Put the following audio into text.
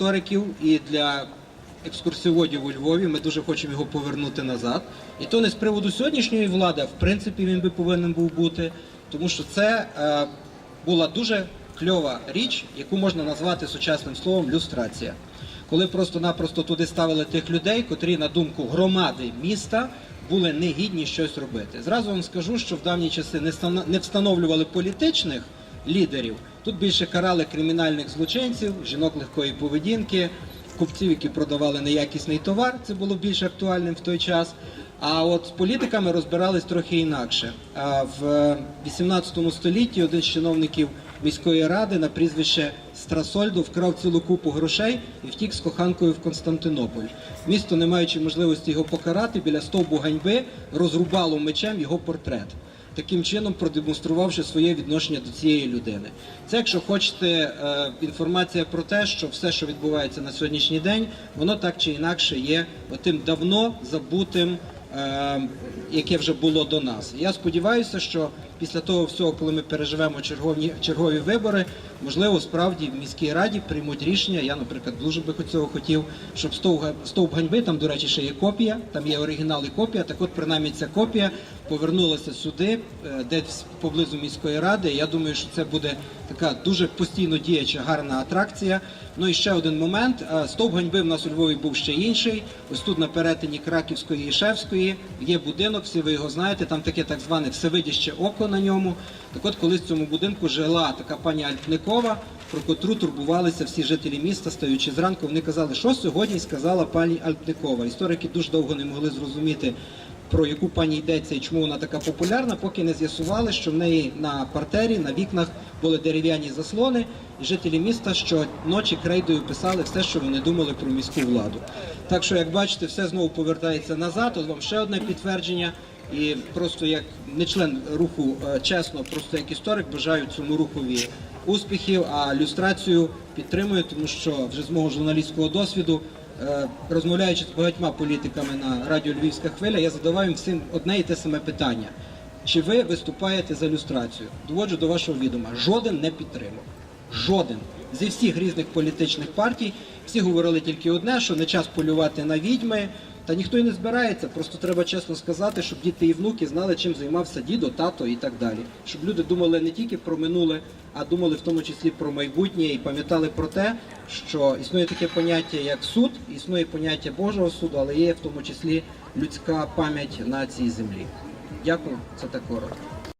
істориків і для екскурсоводів у Львові. Ми дуже хочемо його повернути назад. І то не з приводу сьогоднішньої влади, в принципі він би повинен був бути, тому що це е, була дуже кльова річ, яку можна назвати сучасним словом люстрація. Коли просто-напросто туди ставили тих людей, котрі, на думку громади міста, були негідні щось робити. Зразу вам скажу, що в давні часи не встановлювали політичних лідерів. Тут більше карали кримінальних злочинців, жінок легкої поведінки, купців, які продавали неякісний товар. Це було більш актуальним в той час. А от з політиками розбирались трохи інакше. В 18 столітті один з чиновників міської ради на прізвище Страсольдо вкрав цілу купу грошей і втік з коханкою в Константинополь. Місто, не маючи можливості його покарати, біля стовбу ганьби розрубало мечем його портрет. Таким чином продемонструвавши своє відношення до цієї людини. Це, якщо хочете, е, інформація про те, що все, що відбувається на сьогоднішній день, воно так чи інакше є отим давно забутим, е, яке вже було до нас. Я сподіваюся, що після того всього, коли ми переживемо чергові, чергові вибори, можливо, справді в міській раді приймуть рішення. Я, наприклад, дуже би цього хотів, щоб стовп, ганьби, там, до речі, ще є копія, там є оригінал і копія. Так от, принаймні, ця копія повернулася сюди, е, десь поблизу міської ради. Я думаю, що це буде така дуже постійно діяча гарна атракція. Ну і ще один момент. Е, Стовп ганьби в нас у Львові був ще інший. Ось тут на перетині Краківської і Шевської є будинок, всі ви його знаєте. Там таке так зване всевидяще око на ньому. Так от колись в цьому будинку жила така пані Альпникова, про котру турбувалися всі жителі міста, стаючи зранку. Вони казали, що сьогодні сказала пані Альпникова. Історики дуже довго не могли зрозуміти. Про яку пані йдеться і чому вона така популярна, поки не з'ясували, що в неї на партері, на вікнах були дерев'яні заслони, і жителі міста щоночі крейдою писали все, що вони думали про міську владу. Так що, як бачите, все знову повертається назад. От вам ще одне підтвердження. І просто як не член руху е, чесно, просто як історик, бажаю цьому рухові успіхів, а люстрацію підтримую, тому що вже з мого журналістського досвіду, е, розмовляючи з багатьма політиками на радіо Львівська хвиля, я задаваю їм всім одне і те саме питання. Чи ви виступаєте за люстрацію? Доводжу до вашого відома. Жоден не підтримав. Жоден. Зі всіх різних політичних партій всі говорили тільки одне, що не час полювати на відьми. Та ніхто і не збирається, просто треба чесно сказати, щоб діти і внуки знали, чим займався дідо, тато і так далі. Щоб люди думали не тільки про минуле, а думали в тому числі про майбутнє і пам'ятали про те, що існує таке поняття як суд, існує поняття Божого суду, але є в тому числі людська пам'ять на цій землі. Дякую, це так коротко.